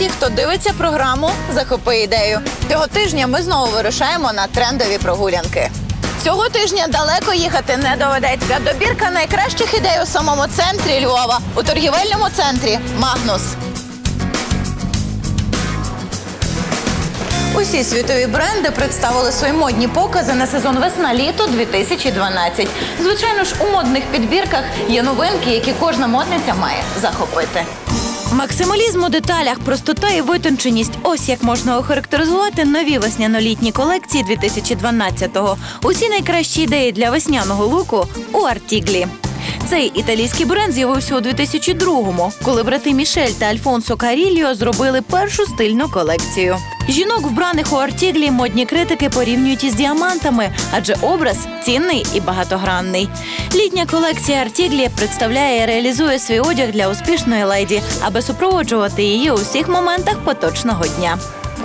Усіх, хто дивиться програму Захопи ідею. Цього тижня ми знову вирушаємо на трендові прогулянки. Цього тижня далеко їхати не доведеться. Добірка найкращих ідей у самому центрі Львова у торгівельному центрі Магнус. Усі світові бренди представили свої модні покази на сезон весна-літо 2012. Звичайно ж, у модних підбірках є новинки, які кожна модниця має захопити. Максималізм у деталях, простота і витонченість. Ось як можна охарактеризувати нові весняно-літні колекції 2012-го. Усі найкращі ідеї для весняного луку у Артіглі. Цей італійський бренд з'явився у 2002-му, коли брати Мішель та Альфонсо Каріліо зробили першу стильну колекцію. Жінок, вбраних у артіглі, модні критики порівнюють із діамантами, адже образ цінний і багатогранний. Літня колекція артіглі представляє і реалізує свій одяг для успішної леді, аби супроводжувати її у всіх моментах поточного дня.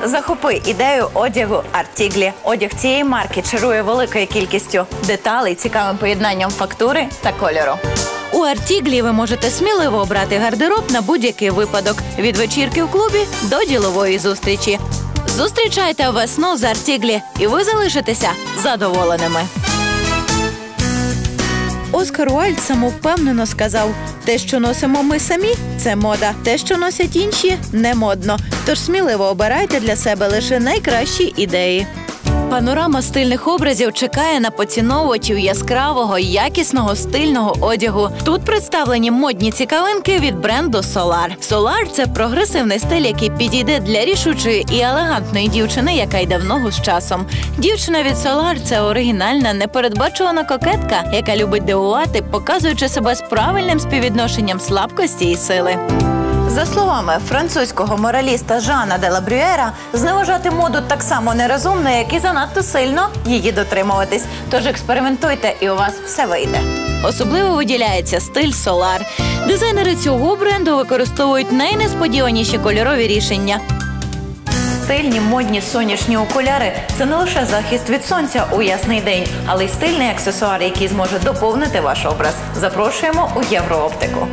Захопи ідею одягу Артіглі. Одяг цієї марки чарує великою кількістю деталей, цікавим поєднанням фактури та кольору. У Артіглі ви можете сміливо обрати гардероб на будь-який випадок від вечірки в клубі до ділової зустрічі. Зустрічайте весну з Артіглі, і ви залишитеся задоволеними. Оскар Уальд самовпевнено сказав: те, що носимо ми самі, це мода. Те, що носять інші, не модно. Тож сміливо обирайте для себе лише найкращі ідеї. Панорама стильних образів чекає на поціновувачів яскравого, якісного стильного одягу. Тут представлені модні цікавинки від бренду Solar. Solar – це прогресивний стиль, який підійде для рішучої і елегантної дівчини, яка йде в ногу з часом. Дівчина від Solar – це оригінальна, непередбачувана кокетка, яка любить дивувати, показуючи себе з правильним співвідношенням слабкості і сили. За словами французького мораліста Жана де Лабрюера, зневажати моду так само нерозумно, як і занадто сильно її дотримуватись. Тож експериментуйте, і у вас все вийде. Особливо виділяється стиль Solar. Дизайнери цього бренду використовують найнесподіваніші кольорові рішення. Стильні модні сонячні окуляри це не лише захист від сонця у ясний день, але й стильний аксесуар, який зможе доповнити ваш образ. Запрошуємо у Єврооптику.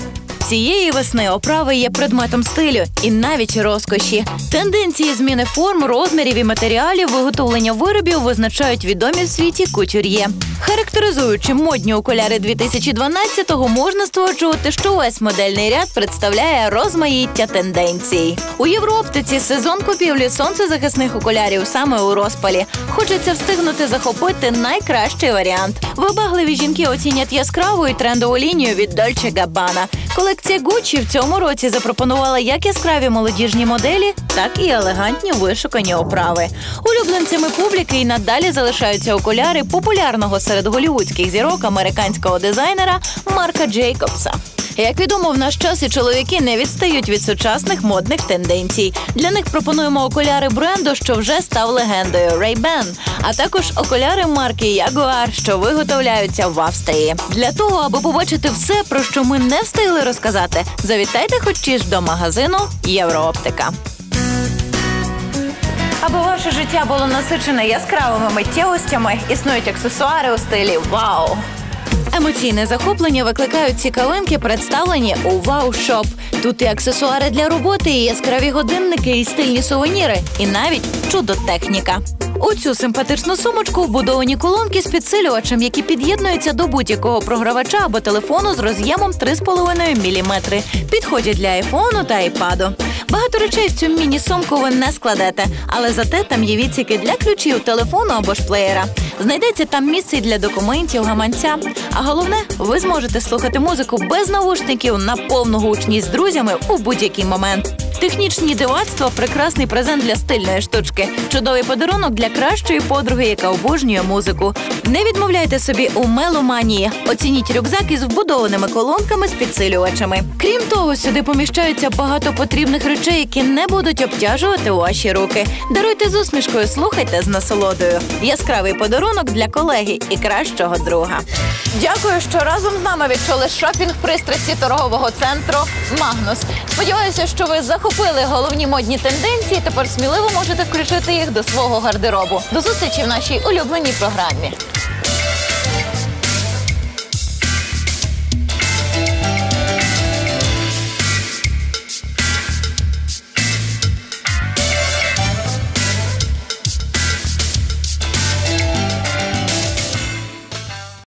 Цієї весни оправи є предметом стилю і навіть розкоші. Тенденції зміни форм, розмірів і матеріалів виготовлення виробів визначають відомі в світі кутюр'є. Характеризуючи модні окуляри 2012-го, можна стверджувати, що весь модельний ряд представляє розмаїття тенденцій. У Єврооптиці сезон купівлі сонцезахисних окулярів саме у розпалі. Хочеться встигнути захопити найкращий варіант. Вибагливі жінки оцінять яскраву і трендову лінію від Dolce Gabbana. Колекція Gucci в цьому році запропонувала як яскраві молодіжні моделі, так і елегантні вишукані оправи. Улюбленцями публіки і надалі залишаються окуляри популярного серед голівудських зірок американського дизайнера Марка Джейкобса. Як відомо, в наш час і чоловіки не відстають від сучасних модних тенденцій. Для них пропонуємо окуляри бренду, що вже став легендою Ray-Ban, а також окуляри марки Jaguar, що виготовляються в Австрії. Для того, аби побачити все, про що ми не встигли розказати, завітайте хоч ж до магазину Єврооптика. Аби ваше життя було насичене яскравими миттєвостями, існують аксесуари у стилі Вау. Емоційне захоплення викликають цікавинки, представлені у Вау Шоп. Тут і аксесуари для роботи, і яскраві годинники, і стильні сувеніри, і навіть чудо-техніка. У цю симпатичну сумочку вбудовані колонки з підсилювачем, які під'єднуються до будь-якого програвача або телефону з роз'ємом 3,5 мм. Підходять для айфону та айпаду. Багато речей в цю міні-сумку ви не складете, але зате там є відсіки для ключів, телефону або ж плеєра. Знайдеться там місце для документів, гаманця. А головне, ви зможете слухати музику без навушників на повну гучність з друзями у будь-який момент. Технічні дивацтва прекрасний презент для стильної штучки, чудовий подарунок для кращої подруги, яка обожнює музику. Не відмовляйте собі у меломанії. Оцініть рюкзак із вбудованими колонками з підсилювачами. Крім того, сюди поміщаються багато потрібних речей, які не будуть обтяжувати ваші руки. Даруйте з усмішкою, слухайте з насолодою. Яскравий подарунок для колеги і кращого друга. Дякую, що разом з нами відчули шопінг пристрасті торгового центру Магнус. Сподіваюся, що ви захопили головні модні тенденції. Тепер сміливо можете включити їх до свого гардеробу. До зустрічі в нашій улюбленій програмі.